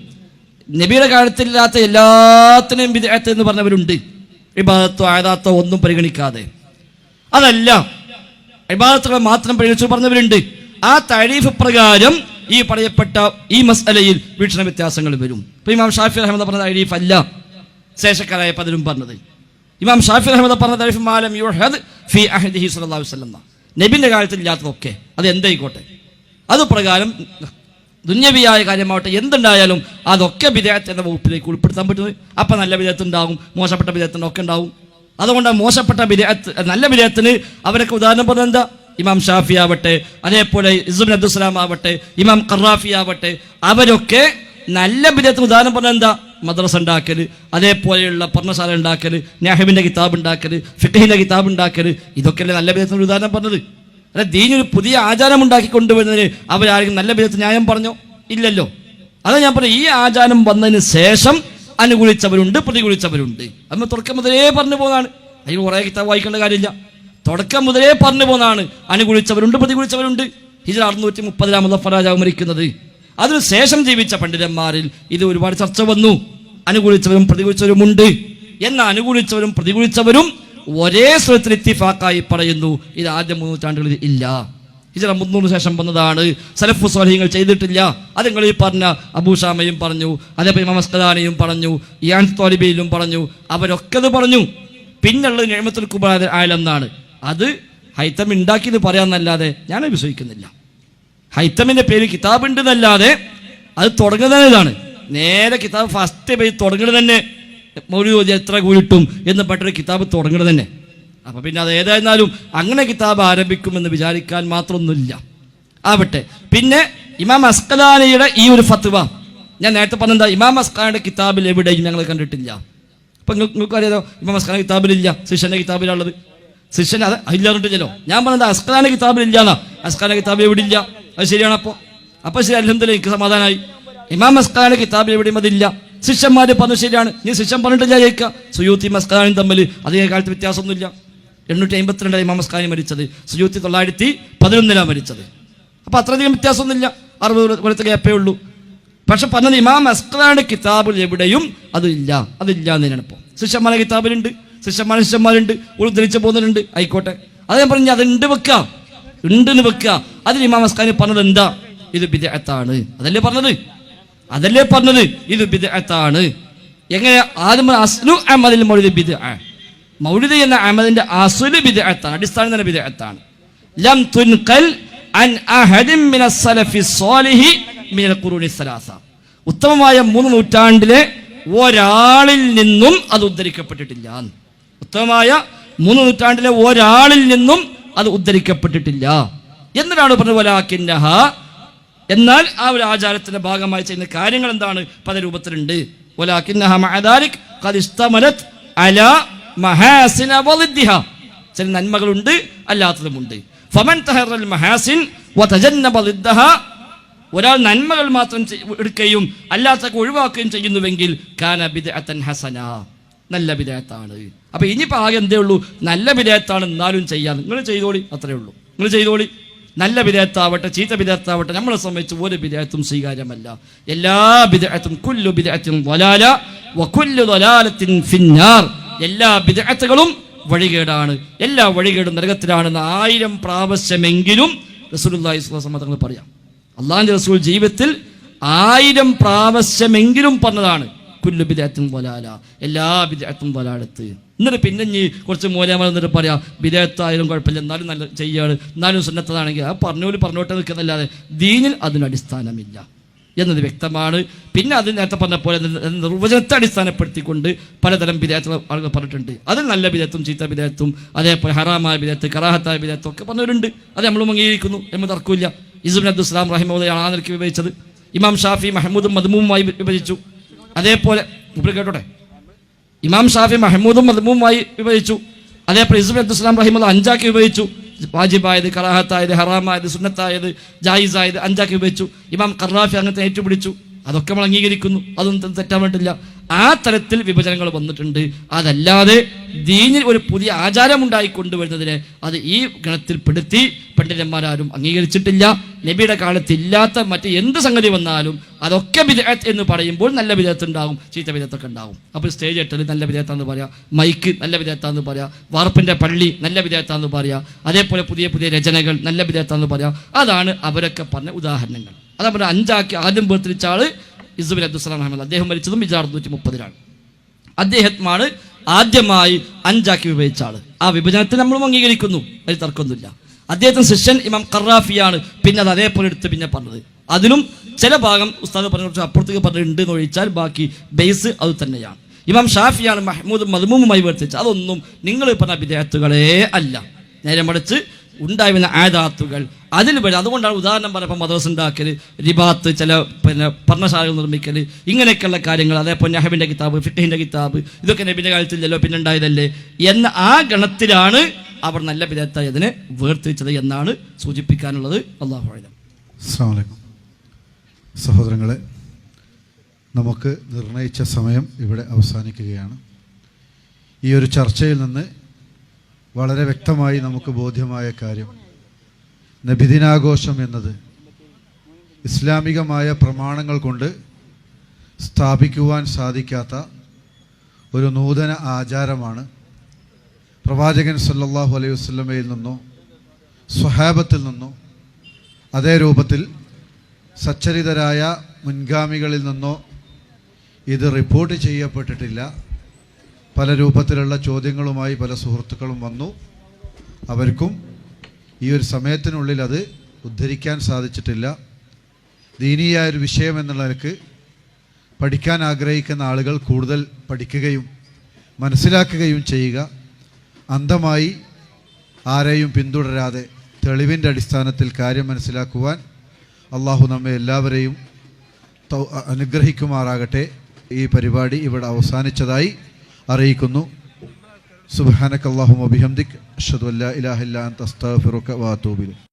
നബിയുടെ കാലത്തില്ലാത്ത എല്ലാത്തിനെയും വിദേഹത്ത് എന്ന് പറഞ്ഞവരുണ്ട്. വിഭാഗത്തോ ആയതാത്തോ ഒന്നും പരിഗണിക്കാതെ. അതല്ല വിഭാഗത്തുകളെ മാത്രം പരിഗണിച്ചു പറഞ്ഞവരുണ്ട്. ആ താരീഫ് പ്രകാരം ഈ പറയപ്പെട്ട ഈ മസലയിൽ വീക്ഷണ വ്യത്യാസങ്ങൾ വരും. ഇപ്പൊ ഇമാം ഷാഫി അഹമ്മദ് പറഞ്ഞ താരീഫ് അല്ല ശേഷക്കാരായ പലരും പറഞ്ഞത്. ഇമാം ഷാഫി അഹമ്മദ് പറഞ്ഞ താരീഫ് മാലം യുഹദ് ഫി അഹദിഹി സല്ലല്ലാഹു അലൈഹി വസല്ലം. നബിന്റെ കാലത്തിൽ ഇല്ലാത്തതൊക്കെ അത് എന്തായിക്കോട്ടെ? അത് പ്രകാരം ദുന്യവിയായ കാര്യമാവട്ടെ എന്തുണ്ടായാലും അതൊക്കെ വിദേഹത്തിന്റെ വകുപ്പിലേക്ക് ഉൾപ്പെടുത്താൻ പറ്റുന്നത്. അപ്പം നല്ല വിദേഹത്തുണ്ടാകും മോശപ്പെട്ട വിദേഹത്തിന്റെ ഒക്കെ ഉണ്ടാവും അതുകൊണ്ട് മോശപ്പെട്ട വിദേഹത്ത് നല്ല വിദേഹത്തിന് അവരൊക്കെ ഉദാഹരണം പറഞ്ഞത് എന്താ? ഇമാം ഷാഫി ആവട്ടെ അതേപോലെ ഇസുബിൻ അബ്ദുസ്സലാം ആവട്ടെ ഇമാം ഖറാഫി ആവട്ടെ അവരൊക്കെ നല്ല വിദേഹത്തിന് ഉദാഹരണം പറഞ്ഞാൽ എന്താ? മദ്രസ ഉണ്ടാക്കൽ അതേപോലെയുള്ള പർണശാല ഉണ്ടാക്കൽ നെഹബിന്റെ കിതാബ് ഉണ്ടാക്കൽ ഫിഖഹിന്റെ കിതാബ് ഉണ്ടാക്കൽ ഇതൊക്കെയല്ലേ നല്ല വിധത്തിന് ഉദാഹരണം പറഞ്ഞത്. അല്ല ദീനൊരു പുതിയ ആചാരം ഉണ്ടാക്കി കൊണ്ടുവരുന്നതിന് അവരാരെങ്കിലും നല്ല വിധത്തിൽ ന്യായം പറഞ്ഞോ? ഇല്ലല്ലോ. അത് ഞാൻ പറഞ്ഞു ഈ ആചാരം വന്നതിന് ശേഷം അനുകൂലിച്ചവരുണ്ട് പ്രതികൂലിച്ചവരുണ്ട്. അന്ന് തുടക്കം മുതലേ പറഞ്ഞു പോകുന്നതാണ് അതിന് കുറേ കിതാബ് വായിക്കേണ്ട കാര്യമില്ല. തുടക്കം മുതലേ പറഞ്ഞു പോകുന്നതാണ് അനുകൂലിച്ചവരുണ്ട് പ്രതികൂലിച്ചവരുണ്ട്. ഹിജറ അറുന്നൂറ്റി മുപ്പതിലാമത് ഫറാജാവ് മരിക്കുന്നത് അതിനുശേഷം ജീവിച്ച പണ്ഡിതന്മാരിൽ ഇത് ഒരുപാട് ചർച്ച വന്നു. അനുകൂലിച്ചവരും പ്രതികൂലിച്ചവരുമുണ്ട് എന്ന അനുകൂലിച്ചവരും പ്രതികൂലിച്ചവരും ഒരേ സ്വരത്തിൽ ഇത്തിഫാക്കായി പറയുന്നു ഇത് ആദ്യ മൂന്ന് നൂറ്റാണ്ടുകളിൽ ഇല്ല. ഹിജറ മുന്നൂറിന് ശേഷം വന്നതാണ്. സലഫു സ്വാലിഹ്യങ്ങൾ ചെയ്തിട്ടില്ല. അത് നിങ്ങൾ ഈ പറഞ്ഞ അബൂഷാമയും പറഞ്ഞു അതേപോലെ മമസ്കദാനയും പറഞ്ഞു ഇയാൻ തോലിബിയിലും പറഞ്ഞു അവരൊക്കെ അത് പറഞ്ഞു. പിന്നുള്ളത് നിയമത്തിൽ കുബാര ആയാലെന്നാണ്. അത് ഹൈത്തം ഉണ്ടാക്കിയത് പറയാമെന്നല്ലാതെ ഞാൻ വിശ്വസിക്കുന്നില്ല ഹൈത്തമിന്റെ പേര് കിതാബ് ഉണ്ട് എന്നല്ലാതെ അത് തുടങ്ങുന്നത് ഇതാണ്. നേരെ കിതാബ് ഫസ്റ്റ് പേജ് തുടങ്ങുന്നത് തന്നെ മൗലൂദ് എത്ര കൂടിട്ടും എന്ന് പറഞ്ഞൊരു കിതാബ് തുടങ്ങുന്നത് തന്നെ. അപ്പൊ പിന്നെ അത് ഏതായിരുന്നാലും അങ്ങനെ കിതാബ് ആരംഭിക്കുമെന്ന് വിചാരിക്കാൻ മാത്രമൊന്നുമില്ല. ആവട്ടെ. പിന്നെ ഇമാം അസ്കലാനിയുടെ ഈ ഒരു ഫത്വ. ഞാൻ നേരത്തെ പറഞ്ഞെന്താ? ഇമാം അസ്കാനിയുടെ കിതാബിൽ എവിടെയും ഞങ്ങൾ കണ്ടിട്ടില്ല. അപ്പൊ നിങ്ങൾക്ക് അറിയാതോ ഇമാം അസ്കാന കിതാബിലില്ല. ശിഷ്യന്റെ കിതാബിലുള്ളത് ശിഷ്യൻ അത് ഇല്ലാറിട്ടില്ലല്ലോ ഞാൻ പറഞ്ഞത് അസ്കലാന കിതാബിലില്ല എന്നാ. അസ്കലാന്റെ കിതാബിൽ എവിടെ ഇല്ല അത് ശരിയാണ് അപ്പോൾ അപ്പോൾ ശരി അലഹമ്മദില്ല എനിക്ക് സമാധാനമായി ഇമാം മസ്കാന കിതാബ് എവിടെയും അതില്ല. ശിഷ്യന്മാർ പറഞ്ഞു ശരിയാണ്. നീ ശിഷ്യൻ പറഞ്ഞിട്ടില്ല ജയിക്കുക സുയൂത്തി മസ്കാനും തമ്മിൽ അതേ കാലത്ത് വ്യത്യാസമൊന്നുമില്ല. എണ്ണൂറ്റി അമ്പത്തിരണ്ടായി ഇമാം മസ്കാനി മരിച്ചത്. സുയൂത്തി തൊള്ളായിരത്തി പതിനൊന്നിലാണ് മരിച്ചത്. അപ്പോൾ അത്രയധികം വ്യത്യാസമൊന്നുമില്ല. അറുപത് കൊല്ലത്തെ ഗ്യാപ്പേ ഉള്ളൂ. പക്ഷെ പറഞ്ഞത് ഇമാം അസ്കറാണ് കിതാബിൽ എവിടെയും അതില്ല അതില്ല എന്ന് തന്നെയാണ് ഇപ്പോൾ ശിഷ്യന്മാരെ കിതാബിലുണ്ട്. ശിഷ്യന്മാരെ ശിഷ്യന്മാരുണ്ട്. ഉദ്ധരിച്ച് പോകുന്നുണ്ട് ആയിക്കോട്ടെ. അത് ഞാൻ പറഞ്ഞു അതുണ്ട് വെക്കുക ഉണ്ടെന്ന് വെക്കുക. അതിന് ഇമാം അസ്കാനി പറഞ്ഞത് എന്താ? ഇത് ബിദഅത്താണ്. അതല്ലേ പറഞ്ഞത്? അതല്ലേ പറഞ്ഞത്? ഇത് ബിദഅത്താണ്. എങ്ങനെ? ആദ്യം അസ്ലു അമദിൽ മൗലിദ് ബിദ്അ. മൗലിദ് എന്ന അമദിന്റെ അസുൽ ബിദഅത്താണ്. അടിസ്ഥാനം തന്നെ ബിദഅത്താണ്. ലം തുൻഖൽ അൻ അഹദിൻ മിന സലഫി സ്വാലിഹി മിനൽ ഖുറൂനി സലാസ. ഉത്തമമായ മൂന്ന് നൂറ്റാണ്ടിലെ ഒരാളിൽ നിന്നും അത് ഉദ്ധരിക്കപ്പെട്ടിട്ടില്ല. ഉത്തമമായ മൂന്ന് നൂറ്റാണ്ടിലെ ഒരാളിൽ നിന്നും അത് ഉദ്ധരിക്കപ്പെട്ടിട്ടില്ല. എന്നിട്ടാണ് പറഞ്ഞത് എന്നാൽ ആ ഒരു ആചാരത്തിന്റെ ഭാഗമായി ചെയ്യുന്ന കാര്യങ്ങൾ എന്താണ്? പല രൂപത്തിലുണ്ട്. ചില നന്മകളുണ്ട് അല്ലാത്തതുമുണ്ട്. ഫമൻ തഹറൽ മഹാസിൻ ഒരാൾ നന്മകൾ മാത്രം എടുക്കുകയും അല്ലാത്തൊക്കെ ഒഴിവാക്കുകയും ചെയ്യുന്നുവെങ്കിൽ കാന ഹസന. നല്ല ബിദഅത്താണ്. അപ്പൊ ഇനിയിപ്പോൾ ആകെ എന്തേ ഉള്ളൂ? നല്ല വിധേയത്താണ് എന്നാലും ചെയ്യാൻ നിങ്ങൾ ചെയ്തോളി അത്രേ ഉള്ളൂ. നിങ്ങൾ ചെയ്തോളി. നല്ല വിധേയത്താവട്ടെ ചീത്ത വിധേയത്താവട്ടെ നമ്മളെ സംബന്ധിച്ച് ഒരു ബിദഅത്തും സ്വീകാര്യമല്ല. എല്ലാ വിധേയത്തും കുല്ലു വിധേയത്തും വലാല വകുല്ലു വലാലത്തിൻ ഫിന്നാർ. എല്ലാ വിധേയത്തുകളും വഴികേടാണ്. എല്ലാ വഴികേടും നരകത്തിലാണെന്ന് ആയിരം പ്രാവശ്യമെങ്കിലും അലൈഹി വസല്ലം തങ്ങൾ പറയാം. അള്ളാഹിന്റെ റസൂൽ ജീവിതത്തിൽ ആയിരം പ്രാവശ്യമെങ്കിലും പറഞ്ഞതാണ്. കുല്ലു ബിദാത്തും വലാല. എല്ലാ ബിദാത്തും വലാലത്ത്. എന്നിട്ട് പിന്നെ ഇനി കുറച്ച് മൂലമ എന്നിട്ട് പറയാം ബിദഅത്തായാലും കുഴപ്പമില്ല എന്നാലും നല്ല ചെയ്യാണ് എന്നാലും സുന്നത്തതാണെങ്കിൽ ആ പറഞ്ഞോൽ പറഞ്ഞോട്ടെ നിൽക്കുന്നല്ലാതെ ദീനിൽ അതിനടിസ്ഥാനമില്ല എന്നത് വ്യക്തമാണ്. പിന്നെ അത് നേരത്തെ പറഞ്ഞ പോലെ നിർവചനത്തെ അടിസ്ഥാനപ്പെടുത്തിക്കൊണ്ട് പലതരം വിധേയത്തുകൾ ആളുകൾ പറഞ്ഞിട്ടുണ്ട്. അതിൽ നല്ല വിധേയത്വം ചീത്ത വിധേയത്വം അതേപോലെ ഹറാമായ വിധേയത്ത് കറാഹത്തായ വിധേയത്വം ഒക്കെ പറഞ്ഞവരുണ്ട്. അത് നമ്മൾ അംഗീകരിക്കുന്നു എന്ന് തർക്കമില്ല. ഇസുബിൻ അബ്ദുസ്ലാം റഹിമോദയാണ് ആ നിലയ്ക്ക് വിവരിച്ചത്. ഇമാം ഷാഫി മഹമ്മൂദും മദ്മൂമുമായി വിഭജിച്ചു. അതേപോലെ ഇവിടെ കേട്ടോട്ടെ. ഇമാം ഷാഫി മഹമ്മൂദും മദ്മൂമായി വിഭജിച്ചു അതേപോലെ ഇസുബിൻ അബ്ദുസ്ലാം റഹിമുള്ള അഞ്ചാക്കി വിഭജിച്ചു വാജിബായത് കറാഹത്തായത് ഹറാമായത് സുന്നത്തായത് ജായിസായത് അഞ്ചാക്കി വിഭജിച്ചു ഇമാം കറാഫി അങ്ങനത്തെ ഏറ്റുപിടിച്ചു. അതൊക്കെ നമ്മൾ അംഗീകരിക്കുന്നു. അതൊന്നും തെറ്റാൻ പറ്റില്ല ആ തരത്തിൽ വിഭജനങ്ങൾ വന്നിട്ടുണ്ട്. അതല്ലാതെ ദീനിൽ ഒരു പുതിയ ആചാരം ഉണ്ടായി കൊണ്ടുവരുന്നതിനെ അത് ഈ ഗണത്തിൽ പെടുത്തി പണ്ഡിതന്മാരാരും അംഗീകരിച്ചിട്ടില്ല. നബിയുടെ കാലത്ത് ഇല്ലാത്ത മറ്റ് എന്ത് സംഗതി വന്നാലും അതൊക്കെ വിദഗ്ധ എന്ന് പറയുമ്പോൾ നല്ല വിദേഹത്ത് ഉണ്ടാവും ചീത്ത വിദേഹത്തൊക്കെ ഉണ്ടാവും. അപ്പോൾ സ്റ്റേജ് എട്ടൽ നല്ല വിദേഹത്താന്ന് പറയാം മൈക്ക് നല്ല വിദേഹത്താന്ന് പറയാം വാർപ്പിന്റെ പള്ളി നല്ല വിദേഹത്താന്ന് പറയാം അതേപോലെ പുതിയ പുതിയ രചനകൾ നല്ല വിദേഹത്താന്ന് പറയാം. അതാണ് അവരൊക്കെ പറഞ്ഞ ഉദാഹരണങ്ങൾ. അതേപോലെ അഞ്ചാക്കി ആദ്യം വേർതിരിച്ച ആൾ ഇസുബിൻ അബ്ദുസ്ലാം അഹമ്മദ്. അദ്ദേഹം മരിച്ചതും ഇജാർ നൂറ്റി മുപ്പതിലാണ് അദ്ദേഹമാണ് ആദ്യമായി അഞ്ചാക്കി വിഭജിച്ച ആൾ ആ വിഭജനത്തെ നമ്മളും അംഗീകരിക്കുന്നു അതിൽ തർക്കമൊന്നുമില്ല. അദ്ദേഹത്തിന് ശിഷ്യൻ ഇമാം കറാഫിയാണ് പിന്നെ അത് അതേപോലെ എടുത്ത് പിന്നെ പറഞ്ഞത്. അതിലും ചില ഭാഗം ഉസ്താദ് പറഞ്ഞ കുറച്ച് അപ്പുറത്തേക്ക് പറഞ്ഞിട്ടുണ്ട് എന്ന് ഒഴിച്ചാൽ ബാക്കി ബേസ് അത് തന്നെയാണ്. ഇമാം ഷാഫിയാണ് മഹ്മൂദ് മദ്മൂമുമായി വർത്തിച്ചത് അതൊന്നും നിങ്ങൾ പറഞ്ഞ വിദേഹത്തുകളേ അല്ല. നേരെ മറിച്ച് ഉണ്ടായി വന്ന ആദാത്തുകൾ. അതിൽ വരും അതുകൊണ്ടാണ് ഉദാഹരണം പറഞ്ഞപ്പോൾ മദ്രസ ഉണ്ടാക്കൽ റിബാത്ത് ചില പിന്നെ പർണശാലകൾ നിർമ്മിക്കൽ ഇങ്ങനെയൊക്കെയുള്ള കാര്യങ്ങൾ അതേപോലെ നഹബിന്റെ കിതാബ് ഫിഖിന്റെ കിതാബ് ഇതൊക്കെ നബിന്റെ കാലത്തില്ലല്ലോ പിന്നെ ഉണ്ടായതല്ലേ എന്ന ആ ഗണത്തിലാണ് അവർ നല്ല വിദഗ്ധയതിനെ വേർതിരിച്ചത് എന്നാണ് സൂചിപ്പിക്കാനുള്ളത്. അള്ളാഹു അലം സഹോദരങ്ങളെ നമുക്ക് നിർണയിച്ച സമയം ഇവിടെ അവസാനിക്കുകയാണ്. ഈ ഒരു ചർച്ചയിൽ നിന്ന് വളരെ വ്യക്തമായി നമുക്ക് ബോധ്യമായ കാര്യം നബിദിനാഘോഷം എന്നത് ഇസ്ലാമികമായ പ്രമാണങ്ങൾ കൊണ്ട് സ്ഥാപിക്കുവാൻ സാധിക്കാത്ത ഒരു നൂതന ആചാരമാണ് പ്രവാചകൻ സല്ലാഹു അലൈഹി വസ്ലമയിൽ നിന്നോ സ്വഹാബത്തിൽ നിന്നോ അതേ രൂപത്തിൽ സച്ചരിതരായ മുൻഗാമികളിൽ നിന്നോ ഇത് റിപ്പോർട്ട് ചെയ്യപ്പെട്ടിട്ടില്ല. പല രൂപത്തിലുള്ള ചോദ്യങ്ങളുമായി പല സുഹൃത്തുക്കളും വന്നു. അവർക്കും ഈ ഒരു സമയത്തിനുള്ളിൽ അത് ഉദ്ധരിക്കാൻ സാധിച്ചിട്ടില്ല. ദീനീയായ ഒരു വിഷയം എന്നുള്ള നിലയ്ക്ക് പഠിക്കാൻ ആഗ്രഹിക്കുന്ന ആളുകൾ കൂടുതൽ പഠിക്കുകയും മനസ്സിലാക്കുകയും ചെയ്യുക. അന്ധമായി ആരെയും പിന്തുടരാതെ തെളിവിന്റെ അടിസ്ഥാനത്തിൽ കാര്യം മനസ്സിലാക്കുവാൻ അള്ളാഹു നമ്മെ എല്ലാവരെയും അനുഗ്രഹിക്കുമാറാകട്ടെ. ഈ പരിപാടി ഇവിടെ അവസാനിച്ചതായി അറിയിക്കുന്നു. സുബാനക്കല്ലാഹു അബിഹംദിക് അഷ്ഹദു അല്ലാ ഇലാഹ ഇല്ലാ അൻത. അസ്തഗ്ഫിറുക വഅതൂബു ഇലൈക്.